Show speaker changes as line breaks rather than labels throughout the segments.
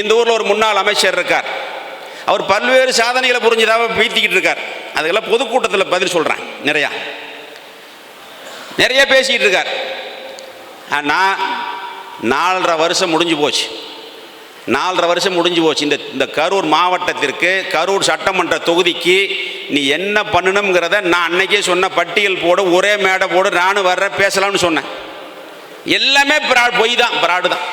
இந்த ஊரில் ஒரு முன்னாள் அமைச்சர் இருக்கார். அவர் பல்வேறு சாதனைகளை புரிஞ்சதாக பீத்திக்கிட்டு இருக்கார். அதுக்கெல்லாம் பொதுக்கூட்டத்தில் பதில் சொல்கிறேன் நிறையா. நிறைய பேசிக்கிட்டு இருக்கார். ஆனால் நாலரை வருஷம் முடிஞ்சு போச்சு. நாலரை வருஷம் முடிஞ்சு போச்சு. இந்த இந்த கரூர் மாவட்டத்திற்கு கரூர் சட்டமன்ற தொகுதிக்கு நீ என்ன பண்ணணுங்கிறத நான் அன்னைக்கே சொன்ன பட்டியல் போடு ஒரே மேடை போடு நானும் வர்ற பேசலாம்னு சொன்னேன். எல்லாமே பிரா பொய் தான் பிராடு தான்.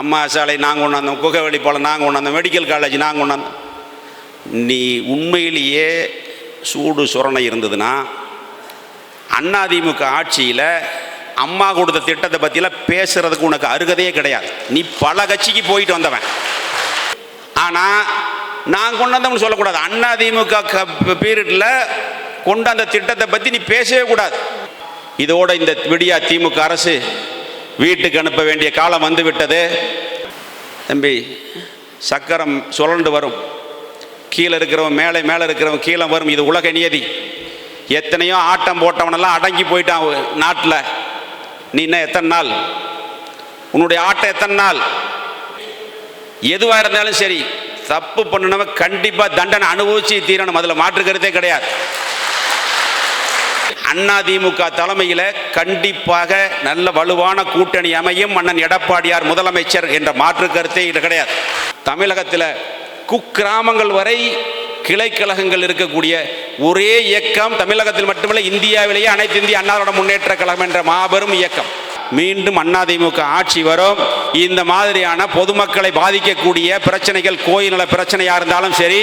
அம்மா சாலை நாங்கள் கொண்டாந்தோம் குகவெளி போல நாங்கள் கொண்டாந்தோம் மெடிக்கல் காலேஜ் நாங்கள் கொண்டாந்தோம் நீ உண்மையிலேயே சூடு சுரணை இருந்ததுன்னா அதிமுக ஆட்சியில் அம்மா கொடுத்த திட்டத்தை பற்றிலாம் பேசுகிறதுக்கு உனக்கு அருகதையே கிடையாது. நீ பல கட்சிக்கு போயிட்டு வந்தவன். ஆனால் நான் கொண்டாந்தவன் சொல்லக்கூடாது. அதிமுக பீரியடில் கொண்டாந்த திட்டத்தை பற்றி நீ பேசவே கூடாது. இதோட இந்த விடியா திமுக அரசு வீட்டுக்கு அனுப்ப வேண்டிய காலம் வந்து விட்டது தம்பி சக்கரம் சுழண்டு வரும். கீழே இருக்கிறவன் மேலே மேலே இருக்கிறவன் கீழே வரும். இது உலக நியதி. எத்தனையோ ஆட்டம் போட்டவனெல்லாம் அடங்கி போயிட்டான் நாட்டில். நீ என்ன எத்தனை நாள்? உன்னுடைய ஆட்டம் எத்தனை நாள்? எதுவாக இருந்தாலும் சரி தப்பு பண்ணினவன் கண்டிப்பாக தண்டனை அனுபவிச்சு தீரணும். அதில் மாற்று கருத்தே கிடையாது. அதிமுக தலைமையில் கண்டிப்பாக நல்ல வலுவான கூட்டணி அமையும் மன்னன் எடப்பாடியார் முதலமைச்சர் என்ற மாற்று கருத்தே இது கிடையாது. தமிழகத்தில் குக்கிராமங்கள் வரை கிளைக்கழகங்கள் இருக்கக்கூடிய ஒரே இயக்கம் தமிழகத்தில் மட்டுமல்ல இந்தியாவிலேயே அனைத்து இந்திய அன்னாரோட முன்னேற்ற கழகம் என்ற மாபெரும் இயக்கம். மீண்டும் அதிமுக ஆட்சி வரும். இந்த மாதிரியான பொதுமக்களை பாதிக்கக்கூடிய பிரச்சனைகள் கோயில் நல பிரச்சனையாக இருந்தாலும் சரி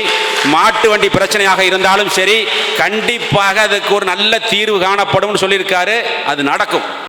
மாட்டு வண்டி பிரச்சனையாக இருந்தாலும் சரி கண்டிப்பாக அதுக்கு ஒரு நல்ல தீர்வு காணப்படும் சொல்லியிருக்காரு. அது நடக்கும்.